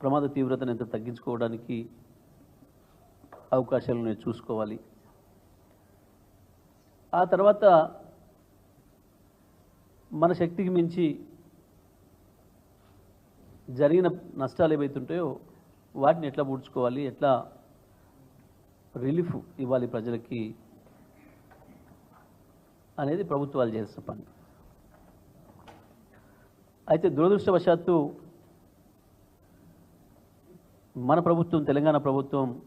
ప్రమాద తీవ్రతను ఎంత తగ్గించుకోవడానికి అవకాశాలను నేను చూసుకోవాలి. ఆ తర్వాత మన శక్తికి మించి జరిగిన నష్టాలు ఏవైతుంటాయో వాటిని ఎట్లా పూడ్చుకోవాలి ఎట్లా రిలీఫ్ ఇవ్వాలి ప్రజలకి అనేది ప్రభుత్వాలు చేస్తున్న పని. అయితే దురదృష్టవశాత్తు మన ప్రభుత్వం తెలంగాణ ప్రభుత్వం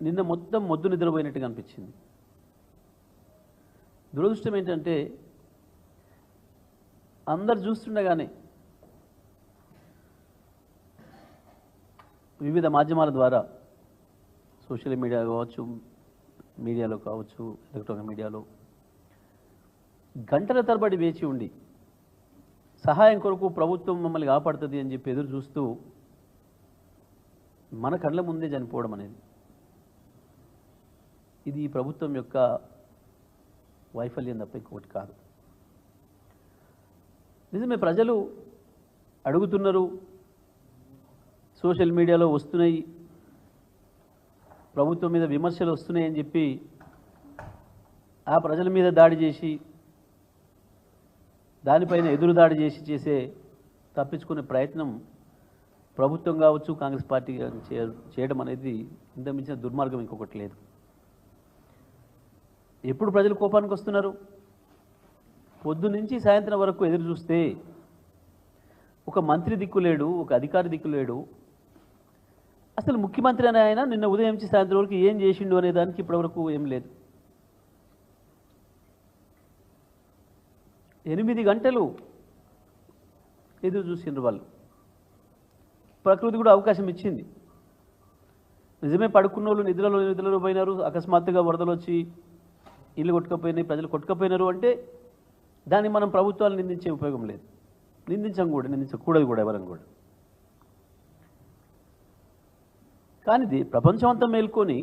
నిన్న మొత్తం మొద్దు నిద్రపోయినట్టుగా అనిపించింది. దురదృష్టం ఏంటంటే అందరు చూస్తుండగానే వివిధ మాధ్యమాల ద్వారా సోషల్ మీడియా కావచ్చు మీడియాలో కావచ్చు ఎలక్ట్రానిక్ మీడియాలో గంటల తరబడి వేచి ఉండి సహాయం కొరకు ప్రభుత్వం మమ్మల్ని కాపాడుతుంది అని చెప్పి ఎదురు చూస్తూ మన కళ్ళ ముందే చనిపోవడం అనేది. ఇది ఈ ప్రభుత్వం యొక్క వైఫల్యం తప్ప ఇంకొకటి కాదు. నిజమే ప్రజలు అడుగుతున్నారు సోషల్ మీడియాలో వస్తున్నాయి ప్రభుత్వం మీద విమర్శలు వస్తున్నాయి అని చెప్పి ఆ ప్రజల మీద దాడి చేసి దానిపైన ఎదురు దాడి చేసి చేసే తప్పించుకునే ప్రయత్నం ప్రభుత్వం కావచ్చు కాంగ్రెస్ పార్టీ చేయ- చేయడం అనేది ఇంతమించిన దుర్మార్గం ఇంకొకటి లేదు. ఎప్పుడు ప్రజలు కోపానికి వస్తున్నారు? పొద్దు నుంచి సాయంత్రం వరకు ఎదురు చూస్తే ఒక మంత్రి దిక్కు లేడు ఒక అధికారి దిక్కు లేడు. అసలు ముఖ్యమంత్రి అనే ఆయన నిన్న ఉదయం నుంచి సాయంత్రం వరకు ఏం చేసిండు అనే దానికి ఇప్పటివరకు ఏం లేదు. ఎనిమిది గంటలు ఎదురు చూసిండ్రు వాళ్ళు. ప్రకృతి కూడా అవకాశం ఇచ్చింది. నిజమే పడుకున్న వాళ్ళు నిధులలో నిధులలో పోయినారు అకస్మాత్తుగా వరదలు వచ్చి ఇల్లు కొట్టుకపోయినాయి ప్రజలు కొట్టుకపోయినారు అంటే దాన్ని మనం ప్రభుత్వాలు నిందించే ఉపయోగం లేదు. నిందించం కూడా నిందించకూడదు కూడా ఎవరం కూడా. కానీ ఇది ప్రపంచం అంతా మేల్కొని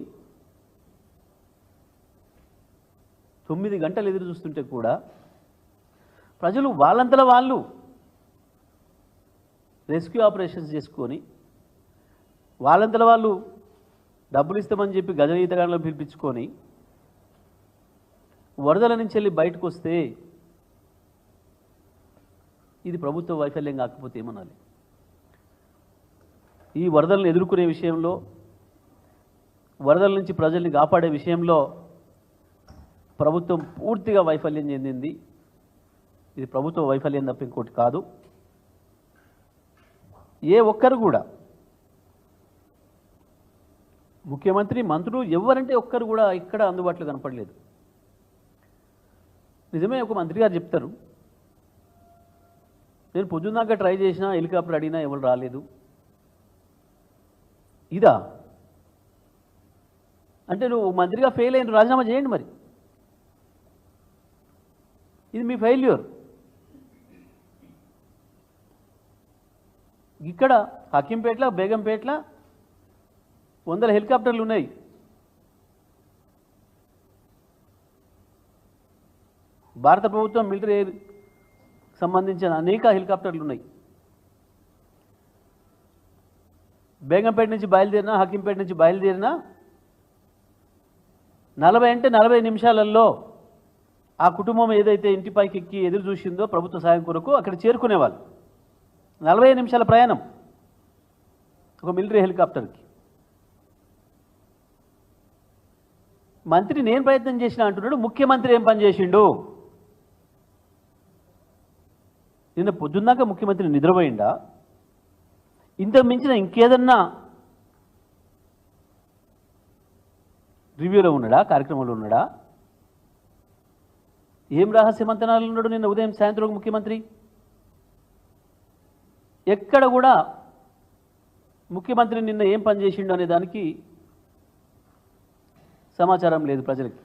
తొమ్మిది గంటలు ఎదురు చూస్తుంటే కూడా ప్రజలు వాళ్ళంతలో వాళ్ళు. రెస్క్యూ ఆపరేషన్స్ చేసుకొని వాళ్ళంతలో వాళ్ళు డబ్బులు ఇస్తామని చెప్పి గజ ఈతగాళ్ళని పిలిపించుకొని వరదల నుంచి వెళ్ళి బయటకు వస్తే ఇది ప్రభుత్వ వైఫల్యం కాకపోతే ఏమనాలి? ఈ వరదలను ఎదుర్కొనే విషయంలో వరదల నుంచి ప్రజల్ని కాపాడే విషయంలో ప్రభుత్వం పూర్తిగా వైఫల్యం చెందింది. ఇది ప్రభుత్వ వైఫల్యం తప్ప ఇంకోటి కాదు. ఏ ఒక్కరు కూడా ముఖ్యమంత్రి మంత్రులు ఎవరంటే ఒక్కరు కూడా ఇక్కడ అందుబాటులో కనపడలేదు. నిజమే ఒక మంత్రి గారు చెప్తారు నేను పొద్దున్నాక ట్రై చేసినా హెలికాప్టర్ అడిగినా ఎవరు రాలేదు. ఇదా? అంటే నువ్వు మంత్రిగా ఫెయిల్ అయిన రాజీనామా చేయండి మరి. ఇది మీ ఫెయిల్యూర్. ఇక్కడ హకీంపేట్ల బేగంపేట్ల వందల హెలికాప్టర్లు ఉన్నాయి. భారత ప్రభుత్వం మిలిటరీ ఎయిర్ సంబంధించిన అనేక హెలికాప్టర్లు ఉన్నాయి. బేగంపేట నుంచి బయలుదేరినా హకీంపేట నుంచి బయలుదేరినా నలభై అంటే నలభై నిమిషాలలో ఆ కుటుంబం ఏదైతే ఇంటిపైకి ఎక్కి ఎదురు చూసిందో ప్రభుత్వ సాయం కొరకు అక్కడ చేరుకునేవాళ్ళు. నలభై నిమిషాల ప్రయాణం. ఒక మిలిటరీ హెలికాప్టర్కి. మంత్రి నేను ప్రయత్నం చేసిన అంటున్నాడు ముఖ్యమంత్రి ఏం పని చేసిండు? నిన్న పొద్దున్నాక ముఖ్యమంత్రి నిద్రపోయిండా? ఇంతకు మించిన ఇంకేదన్నా రివ్యూలో ఉన్నాడా? కార్యక్రమంలో ఉన్నాడా? ఏం రహస్యమంతనాలు ఉన్నాడు నిన్న ఉదయం సాయంత్రం ముఖ్యమంత్రి? ఎక్కడ కూడా ముఖ్యమంత్రి నిన్న ఏం పని చేసిండు అనే దానికి సమాచారం లేదు ప్రజలకి.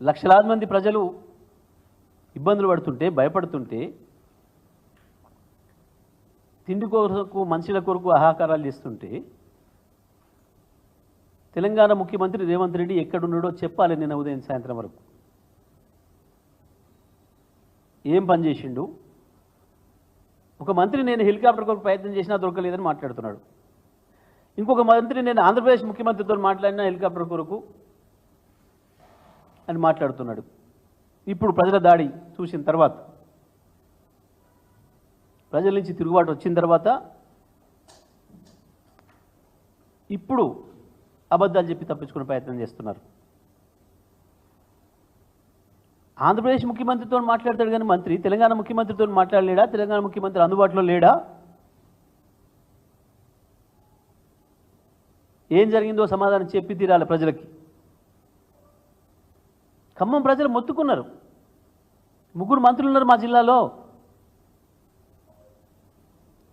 లక్షలాది మంది ప్రజలు ఇబ్బందులు పడుతుంటే భయపడుతుంటే తిండి కొరకు మనుషుల కొరకు ఆహాకారాలు చేస్తుంటే తెలంగాణ ముఖ్యమంత్రి రేవంత్ రెడ్డి ఎక్కడున్నాడో చెప్పాలి నిన్న ఉదయం సాయంత్రం వరకు. ఏం పని చేసిండు? ఒక మంత్రి నేను హెలికాప్టర్ కొరకు ప్రయత్నం చేసినా దొరకలేదని మాట్లాడుతున్నాడు. ఇంకొక మంత్రి నేను ఆంధ్రప్రదేశ్ ముఖ్యమంత్రితో మాట్లాడిన హెలికాప్టర్ కొరకు అని మాట్లాడుతున్నాడు. ఇప్పుడు ప్రజల దాడి చూసిన తర్వాత ప్రజల నుంచి తిరుగుబాటు వచ్చిన తర్వాత ఇప్పుడు అబద్ధాలు చెప్పి తప్పించుకునే ప్రయత్నం చేస్తున్నారు. ఆంధ్రప్రదేశ్ ముఖ్యమంత్రితో మాట్లాడతాడు కానీ మంత్రి తెలంగాణ ముఖ్యమంత్రితో మాట్లాడలేడా? తెలంగాణ ముఖ్యమంత్రి అందుబాటులో లేడా? ఏం జరిగిందో సమాధానం చెప్పి తీరాలి ప్రజలకి. ఖమ్మం ప్రజలు మొత్తుకున్నారు. ముగ్గురు మంత్రులు ఉన్నారు మా జిల్లాలో.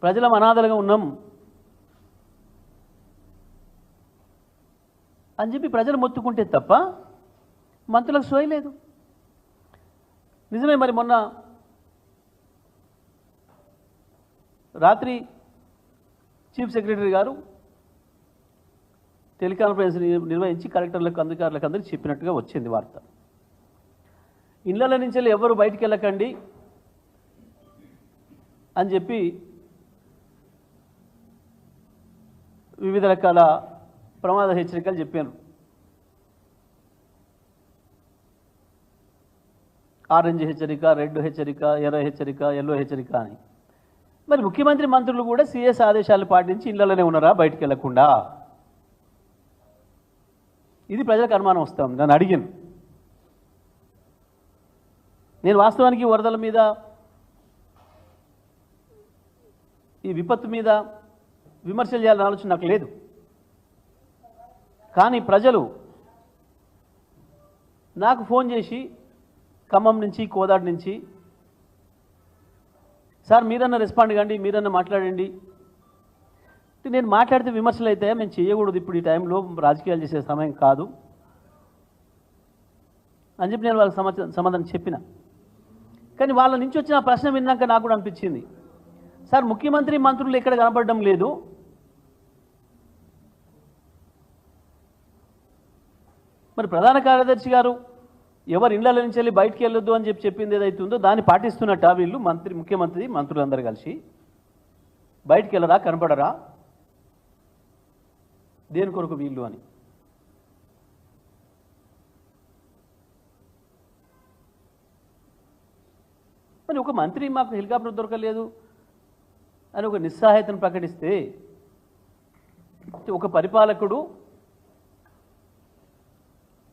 ప్రజలం అనాథలుగా ఉన్నాం. అని చెప్పి ప్రజలు మొత్తుకుంటే తప్ప మంత్రులకు సోయలేదు. నిజమే మరి మొన్న రాత్రి చీఫ్ సెక్రటరీ గారు టెలికాన్ఫరెన్స్ ని- నిర్వహించి కలెక్టర్లకు అధికారులకు అందరికీ చెప్పినట్టుగా వచ్చింది వార్త. ఇళ్ళ నుంచి వెళ్ళి ఎవరు బయటికి వెళ్ళకండి అని చెప్పి వివిధ రకాల ప్రమాద హెచ్చరికలు చెప్పాను ఆరెంజ్ హెచ్చరిక రెడ్ హెచ్చరిక ఎర్ర హెచ్చరిక ఎల్లో హెచ్చరిక అని. మరి ముఖ్యమంత్రి మంత్రులు కూడా సిఎస్ ఆదేశాలు పాటించి ఇళ్ళలోనే ఉన్నారా బయటికి వెళ్ళకుండా? ఇది ప్రజలకు అనుమానం వస్తాం. నన్ను అడిగాను. నేను వాస్తవానికి వరదల మీద ఈ విపత్తు మీద విమర్శలు చేయాలని ఆలోచన నాకు లేదు. కానీ ప్రజలు నాకు ఫోన్ చేసి ఖమ్మం నుంచి కోదాడు నుంచి. సార్ మీరన్నా రెస్పాండ్ కండి మీరన్నా మాట్లాడండి. నేను మాట్లాడితే విమర్శలు అయితే మేము చేయకూడదు ఇప్పుడు ఈ టైంలో రాజకీయాలు చేసే సమయం కాదు. అని చెప్పి నేను వాళ్ళకి సమాచారం సమాధానం చెప్పిన. కానీ వాళ్ళ నుంచి వచ్చిన ప్రశ్న విన్నాక నాకు కూడా అనిపించింది. సార్ ముఖ్యమంత్రి మంత్రులు ఇక్కడ కనపడడం లేదు. మరి ప్రధాన కార్యదర్శి గారు ఎవరు ఇళ్ళ నుంచి వెళ్ళి బయటికి వెళ్ళొద్దు అని చెప్పి చెప్పింది ఏదైతే ఉందో దాన్ని పాటిస్తున్నట్ట వీళ్ళు మంత్రి ముఖ్యమంత్రి మంత్రులందరూ కలిసి బయటికి వెళ్ళరా కనపడరా? దేని కొరకు వీళ్ళు అని? మరి ఒక మంత్రి మాకు హెలికాప్టర్ దొరకలేదు అని ఒక నిస్సహాయతను ప్రకటిస్తే ఒక పరిపాలకుడు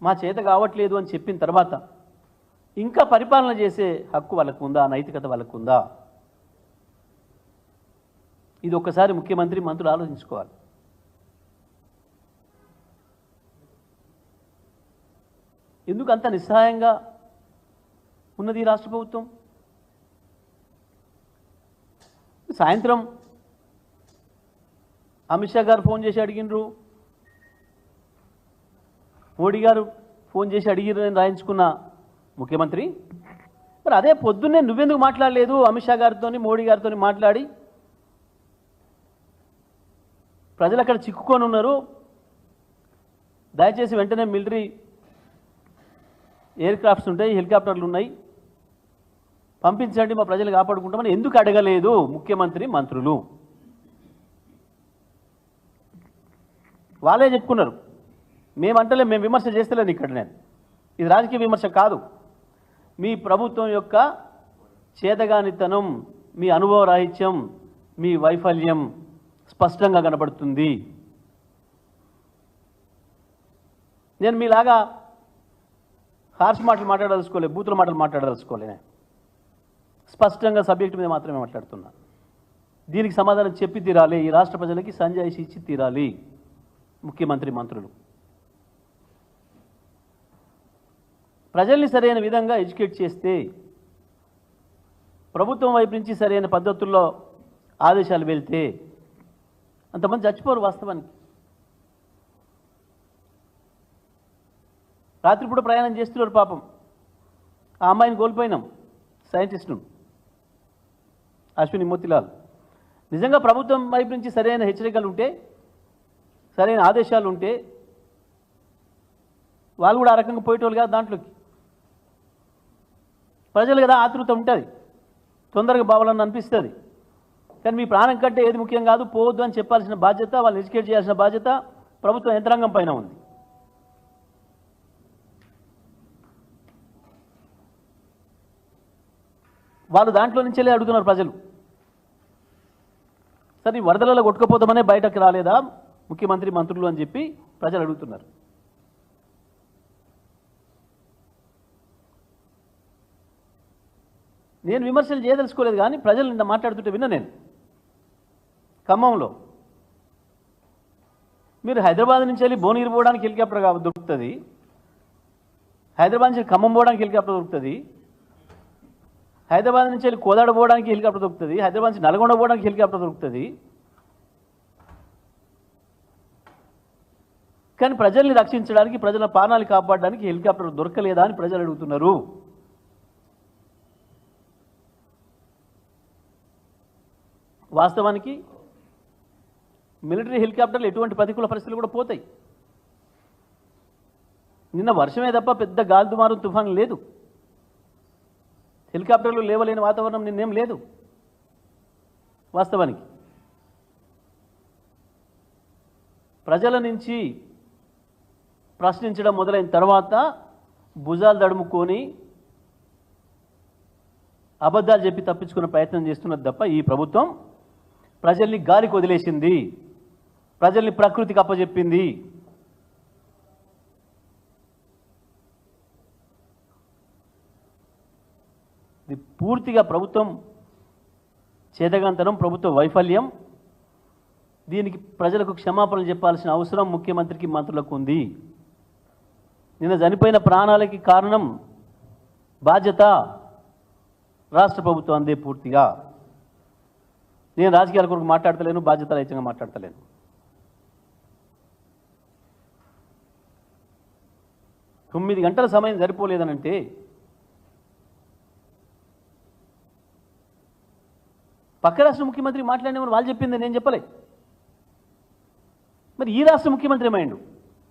మా చేత కావట్లేదు అని చెప్పిన తర్వాత ఇంకా పరిపాలన చేసే హక్కు వాళ్ళకు ఉందా నైతికత వాళ్ళకు ఉందా ఇది ఒక్కసారి ముఖ్యమంత్రి మంత్రులు ఆలోచించుకోవాలి. ఎందుకు అంత నిస్సహాయంగా ఉన్నది ఈ రాష్ట్ర ప్రభుత్వం? సాయంత్రం అమిత్ షా గారు ఫోన్ చేసి అడిగినరు మోడీ గారు ఫోన్ చేసి అడిగిరు నేను రాయించుకున్న ముఖ్యమంత్రి మరి అదే పొద్దున్నే నువ్వెందుకు మాట్లాడలేదు? అమిత్ షా గారితో మోడీ గారితో మాట్లాడి ప్రజలు అక్కడ చిక్కుకొని ఉన్నారు. దయచేసి వెంటనే మిలిటరీ ఎయిర్ క్రాఫ్ట్స్ ఉంటాయి హెలికాప్టర్లు ఉన్నాయి. పంపించండి మా ప్రజలు కాపాడుకుంటామని ఎందుకు అడగలేదు ముఖ్యమంత్రి మంత్రులు? వాళ్ళే చెప్పుకున్నారు. మేమంటలే మేము విమర్శ చేస్తలేను ఇక్కడ నేను. ఇది రాజకీయ విమర్శ కాదు. మీ ప్రభుత్వం యొక్క చేతగానితనం మీ అనుభవ రాహిత్యం మీ వైఫల్యం స్పష్టంగా కనబడుతుంది. నేను మీలాగా హార్ష్ మాటలు మాట్లాడదలుచుకోలే బూతుల మాటలు మాట్లాడదలుచుకోలే స్పష్టంగా సబ్జెక్ట్ మీద మాత్రమే మాట్లాడుతున్నా. దీనికి సమాధానం చెప్పి తీరాలి ఈ రాష్ట్ర ప్రజలకి సంజాయిషి ఇచ్చి తీరాలి. ముఖ్యమంత్రి మంత్రులు. ప్రజల్ని సరైన విధంగా ఎడ్యుకేట్ చేస్తే ప్రభుత్వం వైపు నుంచి సరైన పద్ధతుల్లో ఆదేశాలు వెళ్తే అంతమంది చచ్చిపోరు వాస్తవానికి. రాత్రిపూట ప్రయాణం చేస్తున్నారు పాపం. ఆ అమ్మాయిని కోల్పోయినాం సైంటిస్టును అశ్విని మోతిలాల్ నిజంగా ప్రభుత్వం వైపు నుంచి సరైన హెచ్చరికలు ఉంటే సరైన ఆదేశాలు ఉంటే వాళ్ళు కూడా ఆ రకంగా పోయేటోళ్ళు కాదు దాంట్లోకి. ప్రజలు కదా ఆతృత ఉంటుంది. తొందరగా బావాలని అనిపిస్తుంది. కానీ మీ ప్రాణం కంటే ఏది ముఖ్యం కాదు పోవద్దు అని చెప్పాల్సిన బాధ్యత వాళ్ళు ఎడ్యుకేట్ చేయాల్సిన బాధ్యత ప్రభుత్వ యంత్రాంగం పైన ఉంది. వాళ్ళు దాంట్లో నుంచెలే అడుగుతున్నారు ప్రజలు. సరే వరదలలో కొట్టుకుపోతామనే బయటకు రాలేదా ముఖ్యమంత్రి మంత్రులు అని చెప్పి ప్రజలు అడుగుతున్నారు. నేను విమర్శలు చేయదలుచుకోలేదు కానీ ప్రజలు నిన్న మాట్లాడుతుంటే విన్నా నేను. ఖమ్మంలో. మీరు హైదరాబాద్ నుంచి వెళ్ళి భువనగిరి పోవడానికి హెలికాప్టర్ దొరుకుతుంది. హైదరాబాద్ నుంచి ఖమ్మం పోవడానికి హెలికాప్టర్ దొరుకుతుంది. హైదరాబాద్ నుంచి వెళ్ళి కోదాడ పోవడానికి హెలికాప్టర్ దొరుకుతుంది. హైదరాబాద్ నుంచి నల్గొండ పోవడానికి హెలికాప్టర్ దొరుకుతుంది. కానీ ప్రజల్ని రక్షించడానికి ప్రజల ప్రాణాలు కాపాడడానికి హెలికాప్టర్ దొరకలేదా అని ప్రజలు అడుగుతున్నారు. వాస్తవానికి మిలిటరీ హెలికాప్టర్లు ఎటువంటి ప్రతికూల పరిస్థితులు కూడా పోతాయి. నిన్న వర్షమే తప్ప పెద్ద గాలి దుమారం తుఫాను లేదు. హెలికాప్టర్లు లేవలేని వాతావరణం నిన్నేం లేదు. వాస్తవానికి ప్రజల నుంచి ప్రశ్నించడం మొదలైన తర్వాత భుజాలు దడుముకొని అబద్ధాలు చెప్పి తప్పించుకునే ప్రయత్నం చేస్తున్నది తప్ప ఈ ప్రభుత్వం ప్రజల్ని గాలికి వదిలేసింది ప్రజల్ని ప్రకృతికి అప్పజెప్పింది. ఇది పూర్తిగా ప్రభుత్వం చేతగాంతనం ప్రభుత్వ వైఫల్యం. దీనికి ప్రజలకు క్షమాపణలు చెప్పాల్సిన అవసరం ముఖ్యమంత్రికి మంత్రులకు ఉంది. నిన్న చనిపోయిన ప్రాణాలకి కారణం బాధ్యత రాష్ట్ర ప్రభుత్వం అందే పూర్తిగా. నేను రాజకీయాల కొరకు మాట్లాడతలేను బాధ్యత రహితంగా మాట్లాడతలేను. తొమ్మిది గంటల సమయం సరిపోలేదనంటే పక్క రాష్ట్ర ముఖ్యమంత్రి మాట్లాడినప్పుడు వాళ్ళు చెప్పింది నేను చెప్పలే. మరి ఈ రాష్ట్ర ముఖ్యమంత్రి ఏమైండు?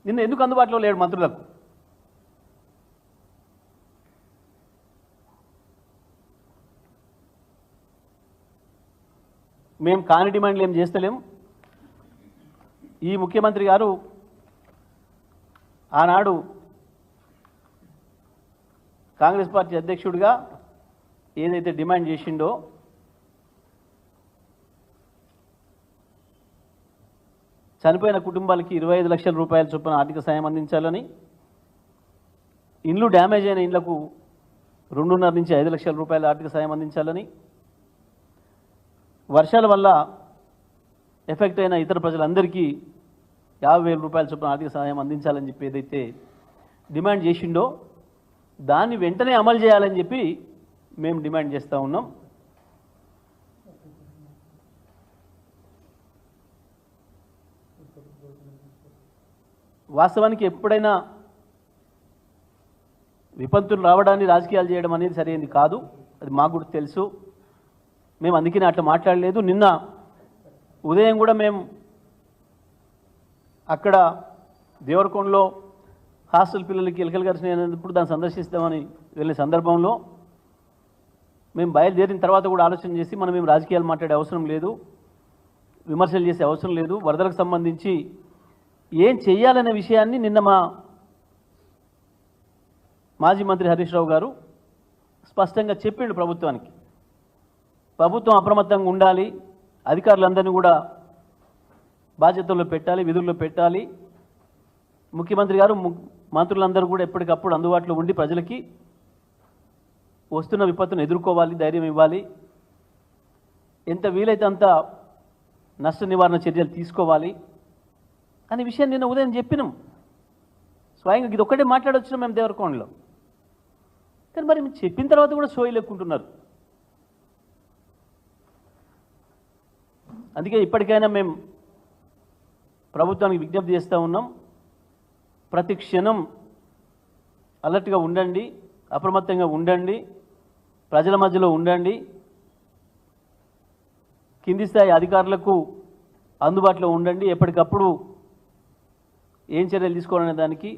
నిన్న ఎందుకు అందుబాటులో లేడు మంత్రులకు? మేము కాని డిమాండ్లు ఏం చేస్తలేం. ఈ ముఖ్యమంత్రి గారు ఆనాడు కాంగ్రెస్ పార్టీ అధ్యక్షుడిగా ఏదైతే డిమాండ్ చేసిండో చనిపోయిన కుటుంబాలకి ఇరవై ఐదు లక్షల రూపాయల చొప్పున ఆర్థిక సాయం అందించాలని ఇండ్లు డ్యామేజ్ అయిన ఇండ్లకు రెండున్నర నుంచి ఐదు లక్షల రూపాయల ఆర్థిక సాయం అందించాలని వర్షాల వల్ల ఎఫెక్ట్ అయిన ఇతర ప్రజలందరికీ యాభై వేల రూపాయల చొప్పున ఆర్థిక సహాయం అందించాలని చెప్పి ఏదైతే డిమాండ్ చేసిండో దాన్ని వెంటనే అమలు చేయాలని చెప్పి మేము డిమాండ్ చేస్తూ ఉన్నాం. వాస్తవానికి ఎప్పుడైనా విపత్తులు రావడాన్ని రాజకీయాలు చేయడం అనేది సరైనది కాదు. అది మాకు కూడా తెలుసు. మేము అందుకని అట్లా మాట్లాడలేదు. నిన్న ఉదయం కూడా మేము అక్కడ దేవరకొండలో హాస్టల్ పిల్లలకి ఎలకలు కలిసినప్పుడు దాన్ని సందర్శిస్తామని వెళ్ళే సందర్భంలో మేము బయలుదేరిన తర్వాత కూడా ఆలోచన చేసి మనం మేము రాజకీయాలు మాట్లాడే అవసరం లేదు విమర్శలు చేసే అవసరం లేదు వరదలకు సంబంధించి ఏం చేయాలనే విషయాన్ని నిన్న మా మాజీ మంత్రి హరీష్ రావు గారు స్పష్టంగా చెప్పిండు ప్రభుత్వానికి. ప్రభుత్వం అప్రమత్తంగా ఉండాలి అధికారులందరినీ కూడా బాధ్యతల్లో పెట్టాలి విధుల్లో పెట్టాలి. ముఖ్యమంత్రి గారు ము- మంత్రులందరూ కూడా ఎప్పటికప్పుడు అందుబాటులో ఉండి ప్రజలకి వస్తున్న విపత్తును ఎదుర్కోవాలి ధైర్యం ఇవ్వాలి. ఎంత వీలైతే అంత నష్ట నివారణ చర్యలు తీసుకోవాలి అనే విషయం నిన్న ఉదయం చెప్పినాం. స్వయంగా ఇది ఒక్కటే మాట్లాడొచ్చినాం మేము దేవరకోణలో కానీ మరి చెప్పిన తర్వాత కూడా సోయి లెక్కుంటున్నారు అందుకే ఇప్పటికైనా మేము ప్రభుత్వానికి విజ్ఞప్తి చేస్తూ ఉన్నాం. ప్రతి క్షణం అలర్ట్గా ఉండండి అప్రమత్తంగా ఉండండి ప్రజల మధ్యలో ఉండండి. కింది స్థాయి అధికారులకు అందుబాటులో ఉండండి. ఎప్పటికప్పుడు ఏం చర్యలు తీసుకోవాలనే దానికి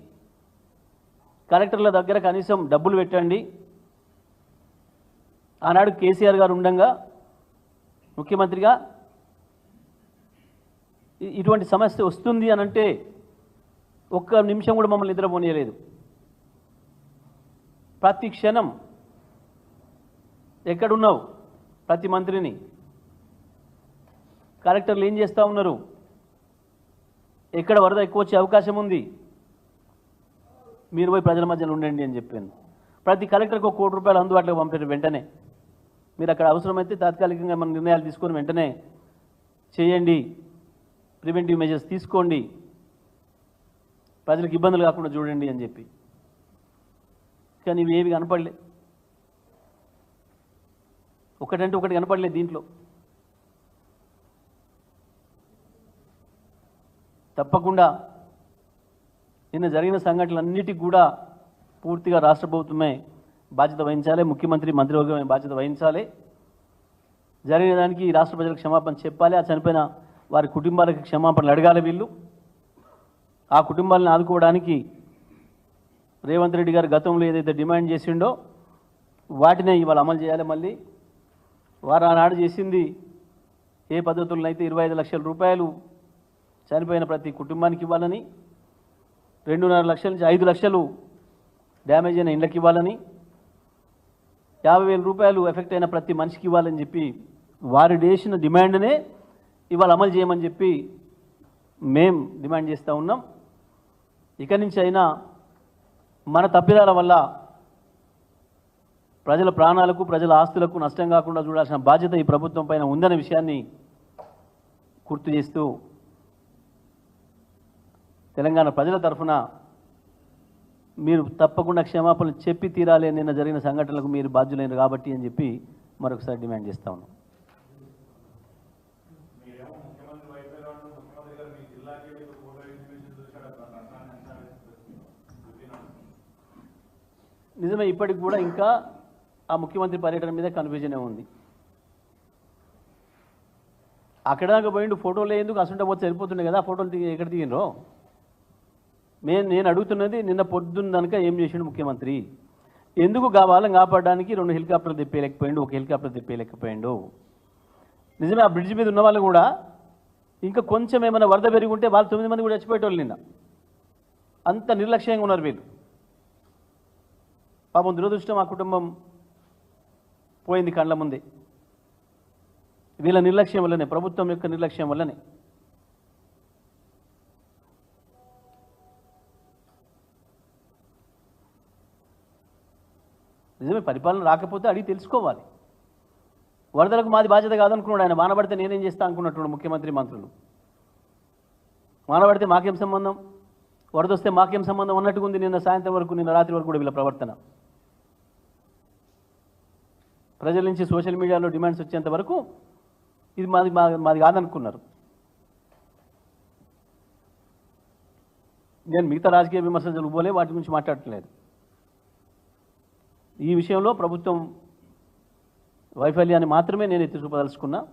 కలెక్టర్ల దగ్గర కనీసం డబ్బులు పెట్టండి. ఆనాడు కేసీఆర్ గారు ఉండంగా ముఖ్యమంత్రిగా ఇటువంటి సమస్య వస్తుంది అని అంటే ఒక్క నిమిషం కూడా మమ్మల్ని నిద్రపోనీయలేదు. ప్రతి క్షణం ఎక్కడున్నావు? ప్రతి మంత్రిని. కలెక్టర్లు ఏం చేస్తూ ఉన్నారు? ఎక్కడ వరద ఎక్కువ వచ్చే అవకాశం ఉంది? మీరు పోయి ప్రజల మధ్యలో ఉండండి అని చెప్పాను. ప్రతి కలెక్టర్కి ఒక కోటి రూపాయలు అందుబాటులోకి పంపారు వెంటనే. మీరు అక్కడ అవసరమైతే తాత్కాలికంగా మన నిర్ణయాలు తీసుకొని వెంటనే చేయండి. ప్రివెంటివ్ మెజర్స్ తీసుకోండి. ప్రజలకు ఇబ్బందులు కాకుండా చూడండి అని చెప్పి. కానీ ఇవి ఏవి కనపడలే. ఒకటంటే ఒకటి కనపడలేదు దీంట్లో. తప్పకుండా నిన్న జరిగిన సంఘటనలన్నిటికీ కూడా పూర్తిగా రాష్ట్ర ప్రభుత్వమే బాధ్యత వహించాలి ముఖ్యమంత్రి మంత్రివర్గమే బాధ్యత వహించాలి. జరిగిన దానికి రాష్ట్ర ప్రజలకు క్షమాపణ చెప్పాలి. ఆ చనిపోయిన వారి కుటుంబాలకు క్షమాపణలు అడగాలి వీళ్ళు. ఆ కుటుంబాలను ఆదుకోవడానికి రేవంత్ రెడ్డి గారు గతంలో ఏదైతే డిమాండ్ చేసిండో వాటినే ఇవాళ అమలు చేయాలి మళ్ళీ. వారు ఆనాడు చేసింది ఏ పద్ధతులను అయితే ఇరవై ఐదు లక్షల రూపాయలు చనిపోయిన ప్రతి కుటుంబానికి ఇవ్వాలని రెండున్నర లక్షల నుంచి ఐదు లక్షలు డ్యామేజ్ అయిన ఇండ్లకి ఇవ్వాలని యాభై వేల రూపాయలు ఎఫెక్ట్ అయిన ప్రతి మనిషికి ఇవ్వాలని చెప్పి వారు చేసిన డిమాండ్నే ఇవాళ అమలు చేయమని చెప్పి మేం డిమాండ్ చేస్తూ ఉన్నాం. ఇక నుంచి అయినా మన తప్పిదాల వల్ల ప్రజల ప్రాణాలకు ప్రజల ఆస్తులకు నష్టం కాకుండా చూడాల్సిన బాధ్యత ఈ ప్రభుత్వం పైన ఉందనే విషయాన్ని గుర్తు చేస్తూ తెలంగాణ ప్రజల తరఫున మీరు తప్పకుండా క్షమాపణలు చెప్పి తీరాలి నిన్న జరిగిన సంఘటనలకు మీరు బాధ్యులైన కాబట్టి అని చెప్పి మరొకసారి డిమాండ్ చేస్తా ఉన్నాం మీరేమో ముఖ్యమంత్రి వైఫై రావడం ముఖ్యమంత్రి గారు మీ జిల్లాకి వెళ్ళి ఫోటో ఎగ్జిబిషన్ చూశాడు అక్కడ నష్టాన్ని అంచనా వేస్తున్నారు. నిజమే ఇప్పటికి కూడా ఇంకా ఆ ముఖ్యమంత్రి పర్యటన మీద కన్ఫ్యూజనే ఉంది. అక్కడ దాకా పోయిండు ఫోటోలు ఎందుకు అసంటే పోతే సరిపోతుండే కదా ఫోటోలు దిగి ఎక్కడ దిగినరో నేను నేను అడుగుతున్నది నిన్న పొద్దున్న కనుక ఏం చేసిండు ముఖ్యమంత్రి? ఎందుకు కావాలని కాపాడడానికి రెండు హెలికాప్టర్లు తెప్పేయలేకపోయిండు ఒక హెలికాప్టర్ తెప్పేయలేకపోయిండు? నిజమే ఆ బ్రిడ్జ్ మీద ఉన్న వాళ్ళు కూడా ఇంకా కొంచెం ఏమైనా వరద పెరిగి ఉంటే వాళ్ళు తొమ్మిది మంది కూడా చచ్చిపోయేటోళ్ళు నిన్న. అంత నిర్లక్ష్యంగా ఉన్నారు వీళ్ళు. పాపం దురదృష్టం ఆ కుటుంబం పోయింది కళ్ళ ముందే. వీళ్ళ నిర్లక్ష్యం వల్లనే ప్రభుత్వం యొక్క నిర్లక్ష్యం వల్లనే. నిజమే పరిపాలన రాకపోతే అడిగి తెలుసుకోవాలి. వరదలకు మాది బాధ్యత కాదనుకున్నాడు ఆయన మానబడితే నేనేం చేస్తా అనుకున్నట్టు ముఖ్యమంత్రి మంత్రులు. మానబడితే మాకేం సంబంధం? వరదొస్తే మాకేం సంబంధం? అన్నట్టుగా ఉంది నిన్న సాయంత్రం వరకు నిన్న రాత్రి వరకు కూడా వీళ్ళ ప్రవర్తన. ప్రజల నుంచి సోషల్ మీడియాలో డిమాండ్స్ వచ్చేంత వరకు ఇది మాది మా- మాది కాదనుకున్నారు. నేను మిగతా రాజకీయ విమర్శలు పోలే వాటి గురించి మాట్లాడట్లేదు. ఈ విషయంలో ప్రభుత్వం వైఫల్యాన్ని మాత్రమే నేను ఎత్తి చూపదలుచుకున్నా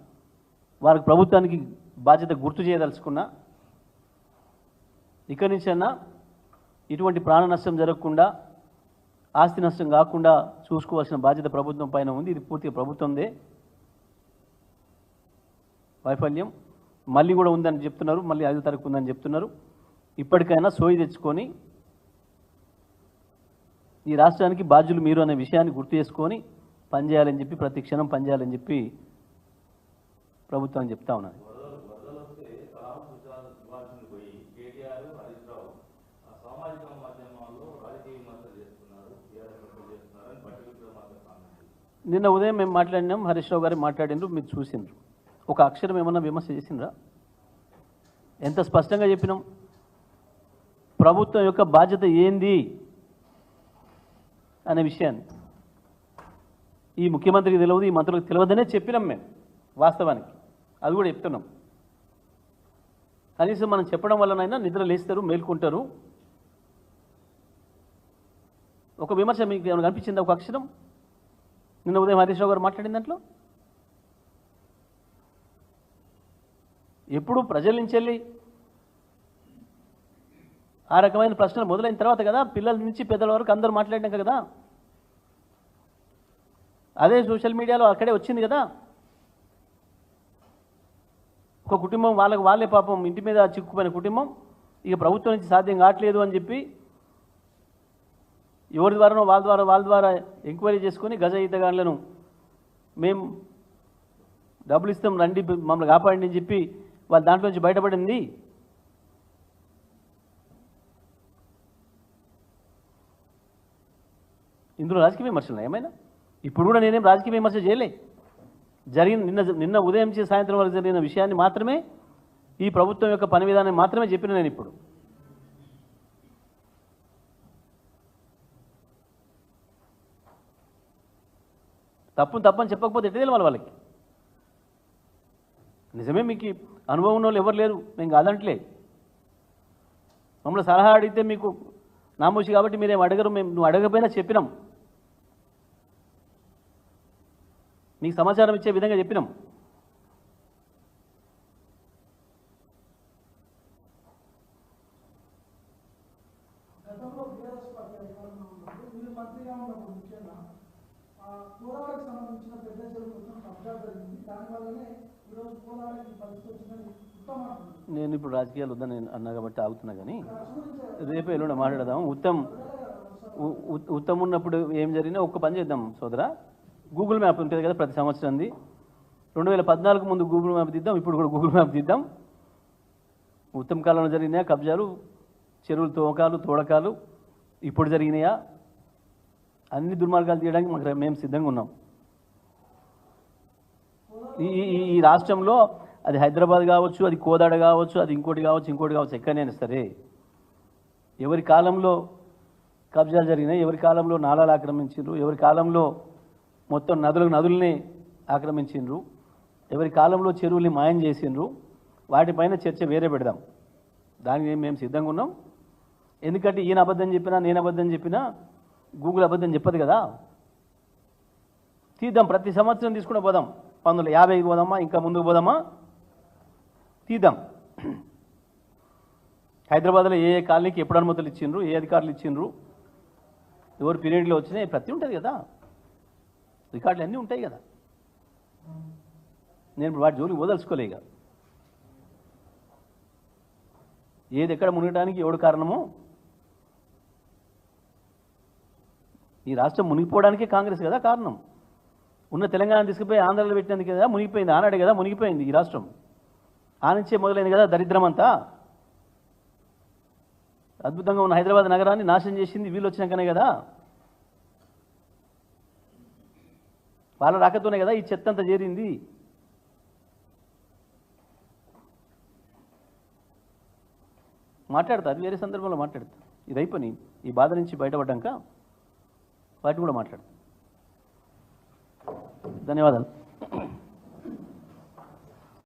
వారికి ప్రభుత్వానికి బాధ్యత గుర్తు చేయదలుచుకున్నా ఇక్కడి నుంచైనా ఇటువంటి ప్రాణ నష్టం జరగకుండా ఆస్తి నష్టం కాకుండా చూసుకోవాల్సిన బాధ్యత ప్రభుత్వం పైన ఉంది. ఇది పూర్తిగా ప్రభుత్వందే. వైఫల్యం. మళ్ళీ కూడా ఉందని చెప్తున్నారు. మళ్ళీ ఐదో తారీఖు ఉందని చెప్తున్నారు. ఇప్పటికైనా సోయి తెచ్చుకొని ఈ రాష్ట్రానికి బాధ్యులు మీరు అనే విషయాన్ని గుర్తు చేసుకొని పనిచేయాలని చెప్పి ప్రతి క్షణం పనిచేయాలని చెప్పి ప్రభుత్వం చెప్తా ఉన్నాను వరదలు వరదలు వస్తే సలాం సూచనలు ఇవ్వాల్సింది పోయి కేటీఆర్ హరీష్ రావు ఆ సామాజిక మాధ్యమాల్లో రాజకీయ విమర్శలు చేస్తున్నారు టీఆర్ఎస్ విమర్శలు చేస్తున్నారు అని బట్టి విక్రమార్క కామెంట్ నిన్న ఉదయం మేము మాట్లాడినాం హరీష్ రావు గారు మాట్లాడినారు మీరు చూసిండ్రు ఒక అక్షరం ఏమన్నా విమర్శ చేసిండ్రా ఎంత స్పష్టంగా చెప్పినాం? ప్రభుత్వం యొక్క బాధ్యత ఏంది? అనే విషయాన్ని. ఈ ముఖ్యమంత్రికి తెలియదు ఈ మంత్రులకు తెలియదనే చెప్పినాం మేము వాస్తవానికి. అది కూడా చెప్తున్నాం. కనీసం మనం చెప్పడం వల్లనైనా నిద్ర లేస్తారు మేల్కొంటారు. ఒక విమర్శ మీకు ఏమైనా కనిపించిందా ఒక అక్షరం? నిన్న ఉదయం హరీష్ రావు గారు మాట్లాడిన దాంట్లో? ఎప్పుడు ప్రజల నుంచి వెళ్ళి ఆ రకమైన ప్రశ్నలు మొదలైన తర్వాత కదా పిల్లల నుంచి పెద్దల వరకు అందరూ మాట్లాడినాక కదా? అదే సోషల్ మీడియాలో అక్కడే వచ్చింది కదా? ఒక కుటుంబం వాళ్ళకి వాళ్ళే పాపం ఇంటి మీద చిక్కుపోయిన కుటుంబం ఇక ప్రభుత్వం నుంచి సాధ్యం కావట్లేదు అని చెప్పి ఎవరి ద్వారానో వాళ్ళ ద్వారా వాళ్ళ ద్వారా ఎంక్వైరీ చేసుకొని గజ ఈతగాళ్ళను మేము డబ్బులు ఇస్తాం రండి మమ్మల్ని కాపాడండి అని చెప్పి వాళ్ళు దాంట్లో నుంచి బయటపడింది. ఇందులో రాజకీయ విమర్శలు ఏమైనా? ఇప్పుడు కూడా నేనేం రాజకీయ విమర్శ చేయలే. జరిగిన నిన్న నిన్న ఉదయం నుంచి సాయంత్రం వరకు జరిగిన విషయాన్ని మాత్రమే ఈ ప్రభుత్వం యొక్క పని విధానం మాత్రమే చెప్పిన నేను ఇప్పుడు. తప్పు తప్పని చెప్పకపోతే ఎట్లా తెలియాలి వాళ్ళకి? నిజమే మీకు అనుభవం ఉన్న వాళ్ళు ఎవరు లేరు మేము కాదంటలే మమ్మల్ని సలహా అడిగితే మీకు నామోషి కాబట్టి మీరేం అడగరు మేము నువ్వు అడగకపోయినా చెప్పినాం. మీకు సమాచారం ఇచ్చే విధంగా చెప్పినాం. గతంలో బీఆర్ఎస్ పార్టీ అధికారంలో ఉన్నప్పుడు మీరు మంత్రిగా ఉన్నప్పుడు ముఖ్యంగా పోరాటకు సంబంధించిన పెద్ద చెరువు మొత్తం కబ్జా జరిగింది. దానివల్లనే ఈరోజు పరిస్థితి వచ్చిందని. నేను ఇప్పుడు రాజకీయాలు వద్దని నేను అన్నా కాబట్టి ఆగుతున్నా కానీ రేపు ఎల్లుండి మాట్లాడదాం. ఉత్తమ్ ఉత్తమ్ ఉన్నప్పుడు ఏం జరిగినా ఒక్క పని చేద్దాం సోదరా. గూగుల్ మ్యాప్ ఉంటుంది కదా ప్రతి సంవత్సరంది. రెండు వేల పద్నాలుగు ముందు గూగుల్ మ్యాప్ తీద్దాం ఇప్పుడు కూడా గూగుల్ మ్యాప్ తీద్దాం ఉత్తమ కాలంలో జరిగినాయా కబ్జాలు? చెరువులు తోకాలు తోడకాలు ఇప్పుడు జరిగినాయా? అన్ని దుర్మార్గాలు తీయడానికి మాకు మేము సిద్ధంగా ఉన్నాం. ఈ ఈ- ఈ- రాష్ట్రంలో అది హైదరాబాద్ కావచ్చు అది కోదాడ కావచ్చు అది ఇంకోటి కావచ్చు ఇంకోటి కావచ్చు ఎక్కడైనా సరే ఎవరి కాలంలో కబ్జాలు జరిగినాయి ఎవరి కాలంలో నాలాలు ఆక్రమించిండ్రు ఎవరి కాలంలో మొత్తం నదులకు నదుల్ని ఆక్రమించిండ్రు ఎవరి కాలంలో చెరువుల్ని మాయం చేసిండ్రు వాటిపైన చర్చ వేరే పెడదాం. దానికి మేము సిద్ధంగా ఉన్నాం. ఎందుకంటే ఈయన అబద్ధం చెప్పినా నేను అబద్ధం చెప్పినా గూగుల్ అబద్ధం చెప్పదు కదా? తీద్దాం ప్రతి సంవత్సరం తీసుకుని పోదాం. పంతొమ్మిది యాభైకి పోదామా? ఇంకా ముందుకు పోదామా? తీద్దాం. హైదరాబాద్లో ఏ ఏ కాలనీకి ఎప్పుడు అనుమతులు ఇచ్చిండ్రు? ఏ అధికారులు ఇచ్చిండ్రు? ఎవరు పీరియడ్లో వచ్చినాయి ప్రతి ఉంటుంది కదా? రికార్డులు అన్నీ ఉంటాయి కదా? నేను ఇప్పుడు వాటి జోలికి పోదలుచుకోలేగా ఇక. ఏది ఎక్కడ మునగడానికి ఎవడు కారణమో? ఈ రాష్ట్రం మునిగిపోవడానికి కాంగ్రెస్ కదా కారణం. ఉన్న తెలంగాణ తీసుకుపోయి ఆంధ్రలో పెట్టినందుకు కదా మునిగిపోయింది ఆనాడే కదా మునిగిపోయింది ఈ రాష్ట్రం. ఆ నుంచే మొదలైంది కదా దరిద్రం అంతా అద్భుతంగా ఉన్న హైదరాబాద్ నగరాన్ని నాశనం చేసింది వీళ్ళు వచ్చినాకనే కదా. వాళ్ళ రాకతోనే కదా ఈ చెత్త అంతా చేరింది. మాట్లాడతా అది వేరే సందర్భంలో మాట్లాడతా ఇది అయిపోయి ఈ బాధ నుంచి బయటపడ్డాక వాటి కూడా మాట్లాడతా ధన్యవాదాలు.